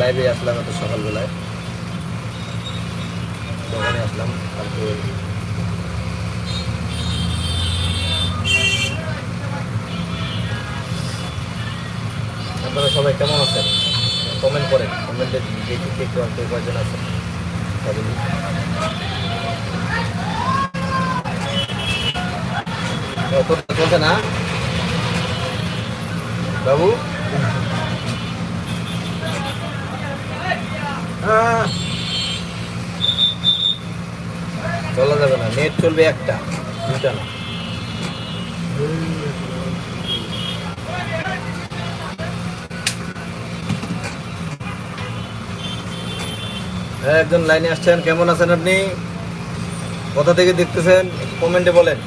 লাইভে আসলাম এত সকালবেলায়। দোকানে আসলাম কালকে আপনারা সবাই কেমন আছেন? কমেন্ট করেন কমেন্টে দেখি কে কে কয়জন আছেন। চলছে না? বাবু? চলা যাবে না নেট চলবে একটা দুটা না। হ্যাঁ, একজন লাইনে আসছেন কেমন আছেন আপনি? কোথা থেকে দেখতেছেন? কমেন্টে বলেন।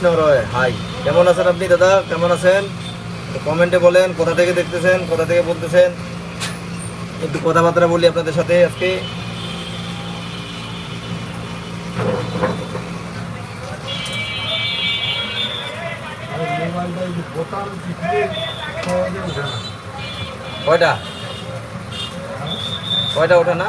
কৃষ্ণ রয়। হাই কেমন আছেন আপনি, দাদা? কেমন আছেন? কমেন্টে বলেন, কোথা থেকে দেখতেছেন, কোথা থেকে বলতেছেন? একটু কথাবার্তা বলি আপনাদের সাথে আজকে। কয়টা? কয়টা ওঠে না?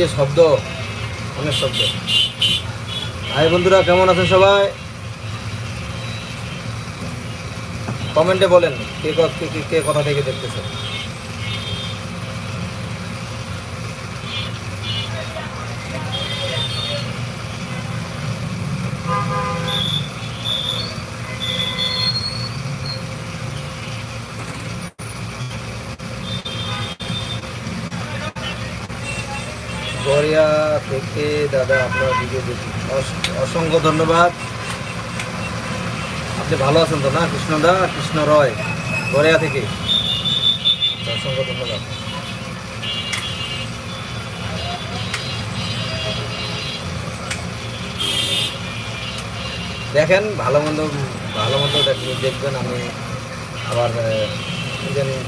যে শব্দ, অনেক শব্দ। ভাই বন্ধুরা, কেমন আছেন সবাই? কমেন্টে বলেন কে কে কে- কথা থেকে দেখতেছে গড়িয়া থেকে দাদা, আপনার ভিডিও দেখি অস- অসংখ্য ধন্যবাদ। আপনি ভালো আছেন তো না, কৃষ্ণদা? কৃষ্ণ রয় গড়িয়া থেকে। অসংখ্য ধন্যবাদ। দেখেন, ভালো মন্দ ভালো মন্দ দেখ- দেখবেন আমি আবার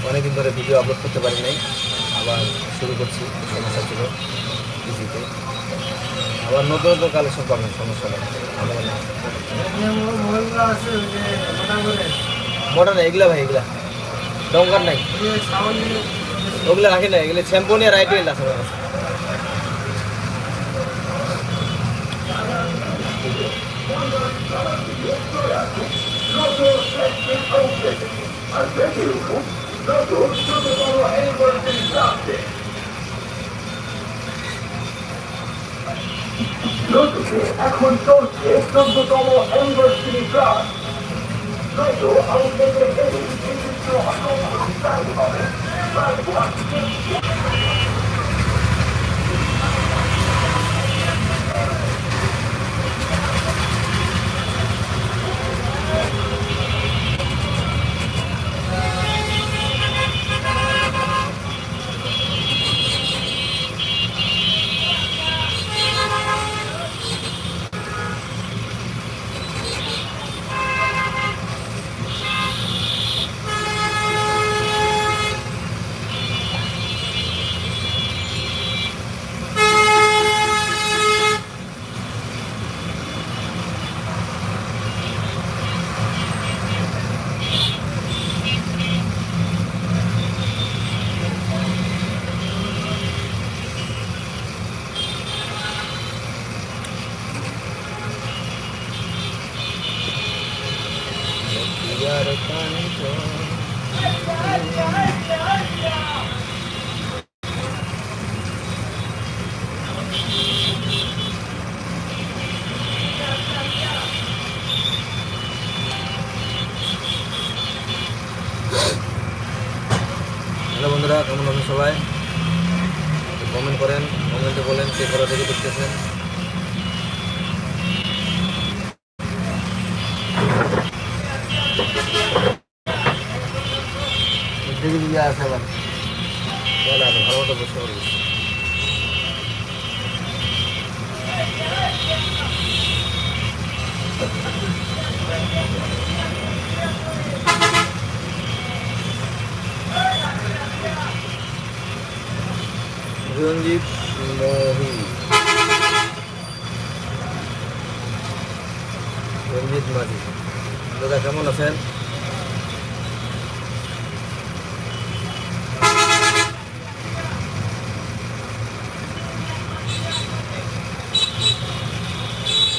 অনেকদিন ধরে ভিডিও আপলোড করতে পারি নাই, আবার শুরু করছি, সমস্যা ছিল। পিসিতে আবার নতুন নতুন কালেকশন পাবেন, সমস্যা নেই। মানে এগুলা ভাই, এগুলা। দমকার নাই। ওগুলো রাখি না এগুলো শ্যাম্পু নিয়ে রাইট আছে আমার কাছে এখন চলছে চোদ্দতম অ্যানিভার্সারি ক্লাস। হয়তো আমাদের হবে বন্ধুরা, কেমন আছেন সবাই? কমেন্ট করেন, কমেন্টে বলেন কে কোথা থেকে দেখতেছেন। দেখি আবার। ভালো মতো বসতে রঞ্জিত রঞ্জিত মাঝি। দাদা, কেমন আছেন?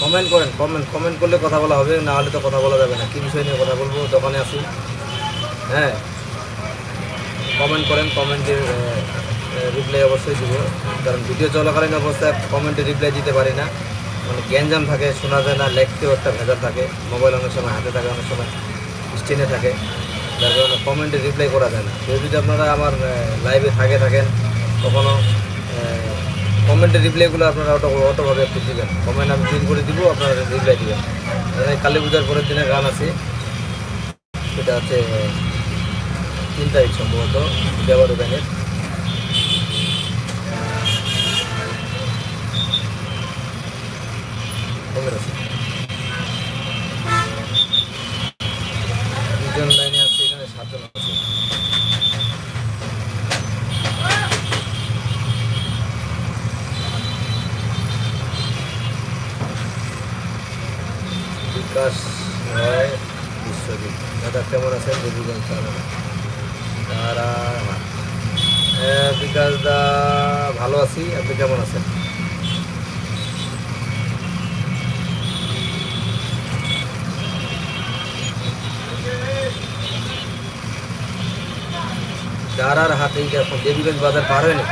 কমেন্ট করেন কমেন্ট কমেন্ট করলে কথা বলা হবে, না হলে তো কথা বলা যাবে না। কী বিষয় নিয়ে কথা বলব? দোকানে আসি হ্যাঁ। কমেন্ট করেন কমেন্টের রিপ্লাই অবশ্যই দিব। কারণ ভিডিও চলাকালীন অবস্থায় কমেন্টে রিপ্লাই দিতে পারি না। মানে গ্যাঞ্জাম থাকে, শোনা যায় না, লেখতেও একটা ভেজাল থাকে। মোবাইল অনেক সময়, হাতে থাকে অনেক সময় স্টেনে থাকে। যার কারণে কমেন্টে রিপ্লাই করা যায় না। কেউ যদি আপনারা আমার লাইভে থাকে থাকেন, কখনো কমেন্টের রিপ্লাইগুলো আপনারা অটো, অটোভাবে একটু দিবেন। কমেন্ট আমি পিন করে দিব, আপনারা রিপ্লাই দিবেন। কালী পূজার পরের দিনে গান আছে। সেটা হচ্ছে তিন তারিখ সম্ভবত দেওয়ার ব্যানের এখানে সাতজন আছে বিকাশ রয় বিশ্বজিৎ কেমন আছেন চালানা তারা বিকাশ দা ভালো আছি আপনি কেমন আছেন দাঁড়ার হাতেই এখন দেবীগঞ্জ বাজার পার হয়নি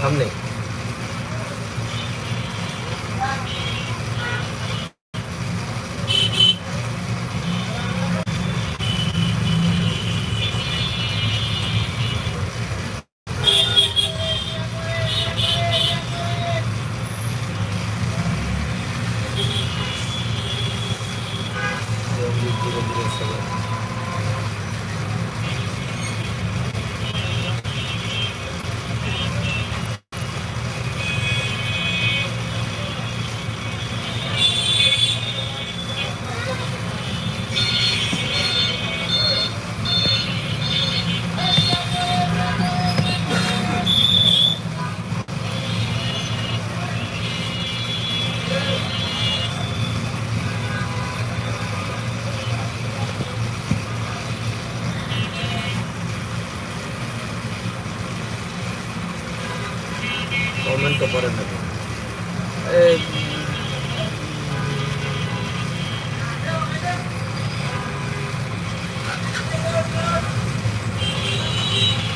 সামনে কমেন্ট তো করেন না এই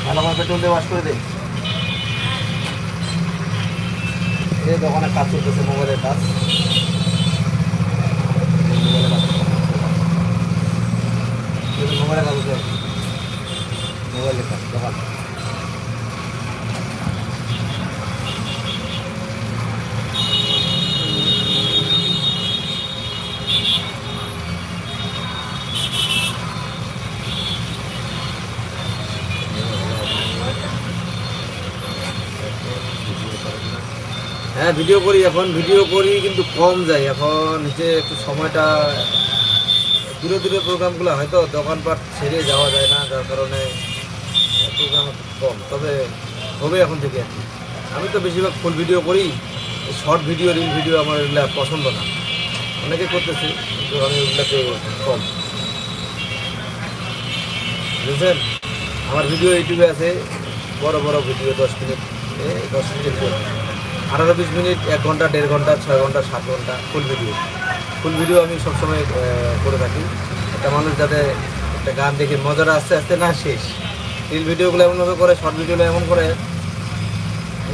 ভালো আমার পেট্রোল দিয়ে ওয়াশ করে দে। এই দোকানে কাজ চলতেছে মোবাইলের কাজ। মোবাইলের কাজ মোবাইলের কাজ মোবাইলের কাজ দোকান। হ্যাঁ ভিডিও করি এখন, ভিডিও করি কিন্তু কম যায় এখন হচ্ছে একটু সময়টা, দূরে দূরে প্রোগ্রামগুলো হয়তো দোকানপাট ছেড়ে যাওয়া যায় না, যার কারণে প্রোগ্রাম কম। তবে হবে এখন থেকে আমি তো বেশিরভাগ ফুল ভিডিও করি শর্ট ভিডিও রিল ভিডিও আমার এগুলো পছন্দ না। অনেকে করতেছে, কিন্তু আমি ওগুলোকে কম। বুঝছেন? আমার ভিডিও ইউটিউবে আছে, বড় বড় ভিডিও দশ মিনিট দশ মিনিট। আঠারো বিশ মিনিট, এক ঘণ্টা, দেড় ঘণ্টা, ছয় ঘণ্টা, সাত ঘণ্টা ফুল ভিডিও ফুল ভিডিও আমি সবসময় করে থাকি। একটা মানুষ যাতে একটা গান দেখে মজাটা আস্তে আস্তে না শেষ। রিল ভিডিওগুলো এমনভাবে করে শর্ট ভিডিওগুলো এমন করে,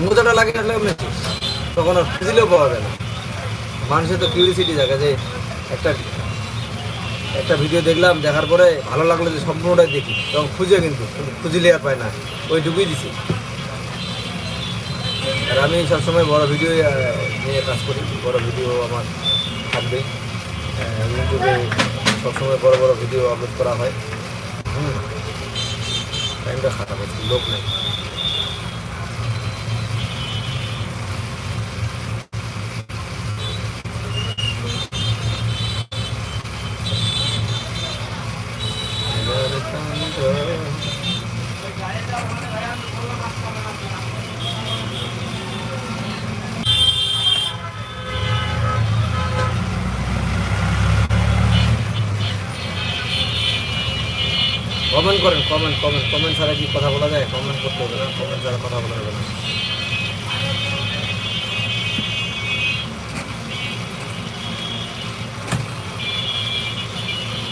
মজাটা লাগে আসলে এমনি শেষ। তখন আর খুঁজলেও পাওয়া যায় না। মানুষের তো কিউরিসিটি জায়গা যে একটা একটা ভিডিও দেখলাম, দেখার পরে ভালো লাগল যে সম্পূর্ণটাই দেখি। তখন খুঁজে কিন্তু কিন্তু খুঁজলে আর পায় না। ওই ওইটুকুই দিছি। আর আমি সবসময় বড় ভিডিও নিয়ে কাজ করি। বড় ভিডিও আমার থাকবে। ইউটিউবে সবসময় বড় বড় ভিডিও আপলোড করা হয়। টাইমটা খারাপ লোক নেই। কমেন্ট করেন কমেন্ট কমেন্ট কমেন্ট ছাড়া কি কথা বলা যায়? কমেন্ট করতে হবে না কমেন্ট ছাড়া কথা বলা যাবে না।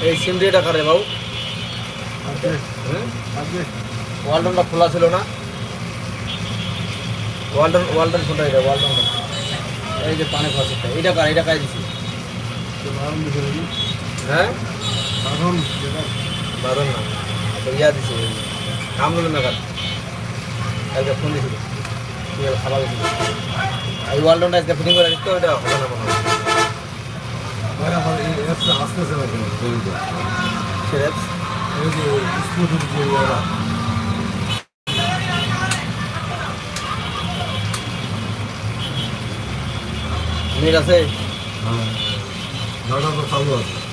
এই সিমডিটা কারে বাবু। হুম? ওয়ালটনটা খোলা ছিল না? ওয়ালটন ওয়ালটন ফোনটা এটা? ওয়ালটন এই যে পানে খরচটা এটা কার এটা কাজ দিছি? হ্যাঁ? বারণ না। ইয়া দিছে কামরুল মেঘার কালকে ফোন তুই খাবার দিছিল? এই ওয়ালটনটা আজকে ফিটিং করে দিতে ওটা হবে না মনে হয় সেটা নেট আছে? চালু আছে।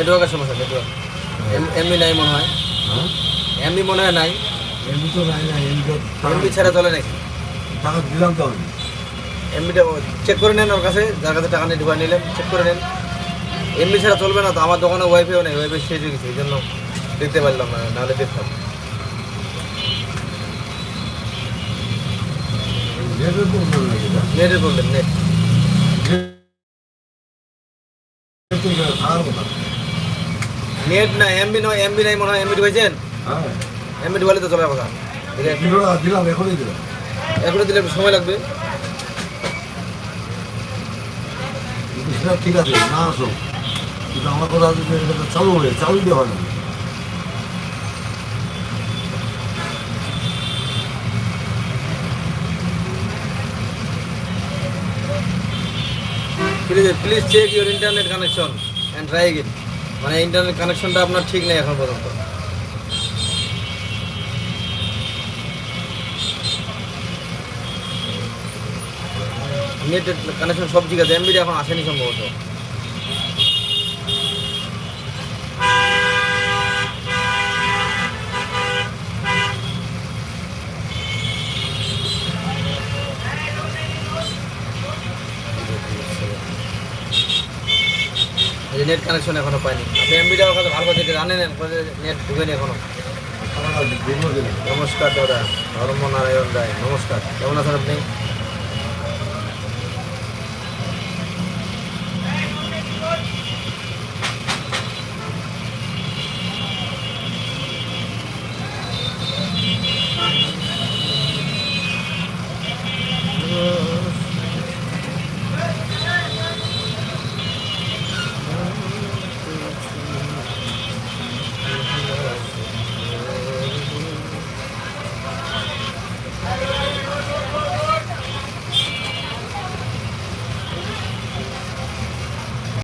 নেটওয়ার্কের সমস্যা নেটওয়ার্ক। এমবি নাই মনে হয়। হ্যাঁ? এমবি মনে হয় নাই। এমনি তো নাই না এমনি তো এমবি ছাড়া চলে নাকি? টাকা দিলাম তো আমি। চেক করে নেন ওর কাছে যার কাছে টাকা নিয়ে ঢুকাই নিলেন চেক করে নেন। এমবি ছাড়া চলবে না তো আমার দোকানে ওয়াইফাইও নেই ওয়াইফাই শেষ হয়ে গেছে এই জন্য দেখতে পারলাম না নাহলে দেখতাম? নেটের প্রবলেম নেট নেট না এমবি নয় এমবি নাই মনে হয় এমবি ঢুকাইছেন হ্যাঁ। এমবি ঢুকালে তো চলার কথা দিলাম এখনই দিলাম। এখনও দিলে একটু সময় লাগবে। ঠিক আছে না আসো। কিন্তু আমার কথা চালু হয়ে চালু দিয়ে হয় না। Please please check your internet connection and try it মানে ইন্টারনেট কানেকশনটা আপনার ঠিক নেই এখন পর্যন্ত। নেট কানেকশন সব ঠিক আছে এমবিটা এখন আসেনি সম্ভবত। নেট কানেকশন এখনও পাইনি। আপনি এমবিটা কাছে ভালো করে দেখে জানেন নেট ঢুকেনি এখনও। নমস্কার দাদা ধর্মনারায়ণ রায়। নমস্কার। কেমন আছেন আপনি?